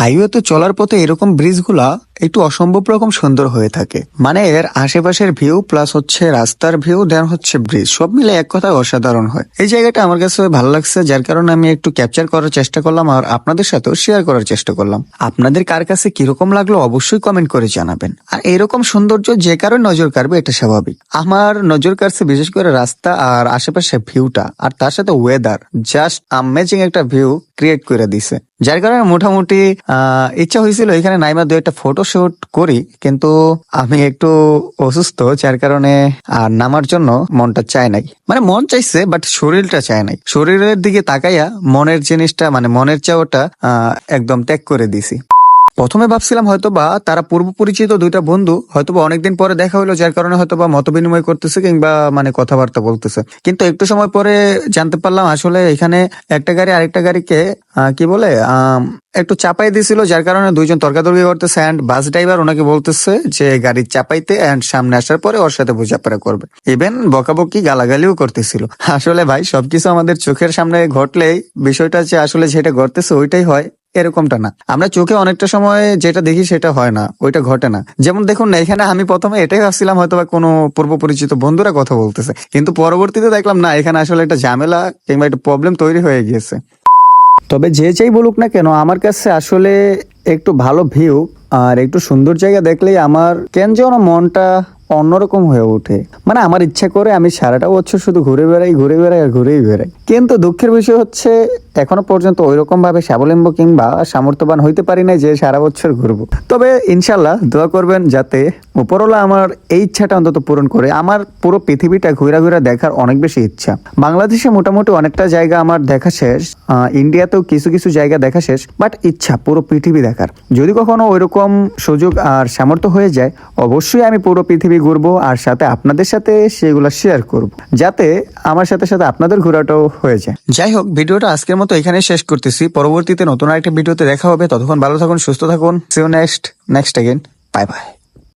হাইওয়েতে চলার পথে এরকম ব্রিজগুলা একটু অসম্ভব রকম সুন্দর হয়ে থাকে। মানে এর আশেপাশের ভিউ প্লাস হচ্ছে রাস্তার ভিউ দেন হচ্ছে ব্রিজ সব মিলে এক কথায় অসাধারণ হয়। এই জায়গাটা আমার কাছে ভালো লাগছে, যার কারণে আমি একটু ক্যাপচার করার চেষ্টা করলাম আর আপনাদের সাথেও শেয়ার করার চেষ্টা করলাম। আপনাদের কার কাছে কীরকম লাগল অবশ্যই কমেন্ট করে জানাবেন। আর এরকম সৌন্দর্য যে কারও নজর কাড়বে, এটা স্বাভাবিক। আমার নজর কাড়ছে বিশেষ করে রাস্তা আর আশেপাশে ভিউটা আর তার সাথে ওয়েদার জাস্ট আমেজিং একটা ভিউ ক্রিয়েট করে দিছে। যার কারণে মোটামুটি ইচ্ছা হয়েছিল এখানে নাইমা দু একটা ফটো শুট করি, কিন্তু আমি একটু অসুস্থ, যার কারণে আর নামার জন্য মনটা চায় নাই। মানে মন চাইছে বাট শরীরটা চায় নাই। শরীরের দিকে তাকাইয়া মনের জিনিসটা মানে মনের চাওয়াটা একদম ত্যাগ করে দিছি। প্রথমে ভাবছিলাম হয়তোবা তারা পূর্ব পরিচিত দুইটা বন্ধু হয়তোবা অনেকদিন পরে দেখা হলো যার কারণে হয়তোবা মত বিনিময় করতেছে কিংবা মানে কথাবার্তা বলতেছে। কিন্তু একটু সময় পরে জানতে পারলাম আসলে এখানে একটা গাড়ি আরেকটা গাড়িকে কি বলে একটু চাপাই দিছিল, যার কারণে দুইজন তর্কাতর্কি করতেছে অ্যান্ড বাস ড্রাইভার ওনাকে বলতেছে যে গাড়ি চাপাইতে অ্যান্ড সামনে আসার পরে ওর সাথে বোঝাপড়া করবে। ইভেন বকাবকি গালাগালিও করতেছিল। আসলে ভাই, সবকিছু আমাদের চোখের সামনে ঘটলেই বিষয়টা যে আসলে যেটা ঘটতেছে ওইটাই হয়। এরকমটা না। আমরা চোখে অনেকটা সময় যেটা দেখি সেটা হয় না, ওইটা ঘটে না। যেমন দেখুন না, এখানে আমি প্রথমে এটাই ভাবছিলাম হয়তো বা কোনো পূর্ব পরিচিত বন্ধুরা কথা বলতেছে। কিন্তু পরবর্তীতে দেখলাম না, এখানে আসলে একটা ঝামেলা কিংবা একটা প্রবলেম তৈরি হয়ে গিয়েছে। তবে যে যেই বলুক না কেন, আমার কাছে আসলে একটু ভালো ভিউ আর একটু সুন্দর জায়গা দেখলেই আমার কেন যেন মনটা অন্যরকম হয়ে ওঠে। মানে আমার ইচ্ছা করে আমি সারাটা বছর শুধু ঘুরে বেড়াই ঘুরে বেড়াই আর ঘুরেই বেড়াই। কিন্তু দুঃখের বিষয় হচ্ছে, এখনও পর্যন্ত ওইরকম ভাবে স্বাবলম্ব কিংবা সামর্থ্যবান হইতে পারি না যে সারা বছর ঘুরবো। তবে ইনশাল্লাহ দোয়া করবেন যাতে উপরওয়ালা আমার এই ইচ্ছাটা অন্তত পূরণ করে। আমার পুরো পৃথিবীটা ঘুরা ঘুরা দেখার অনেক বেশি ইচ্ছা। বাংলাদেশে মোটামুটি অনেকটা জায়গা আমার দেখা শেষ ইন্ডিয়াতেও কিছু কিছু জায়গা দেখা শেষ, বাট ইচ্ছা পুরো পৃথিবী দেখার। যদি কখনো ওইরকম সুযোগ আর সামর্থ্য হয়ে যায়, অবশ্যই আমি পুরো পৃথিবী ঘুরবো আর সাথে আপনাদের সাথে সেগুলো শেয়ার করব। যাতে আমার সাথে সাথে আপনাদের ঘোরাটাও হয়ে যায় যাই হোক ভিডিওটা আজকের মতো এখানে শেষ করতেছি। পরবর্তীতে নতুন একটা ভিডিওতে দেখা হবে। ততক্ষণ ভালো থাকুন, সুস্থ থাকুন। See you next next again bye bye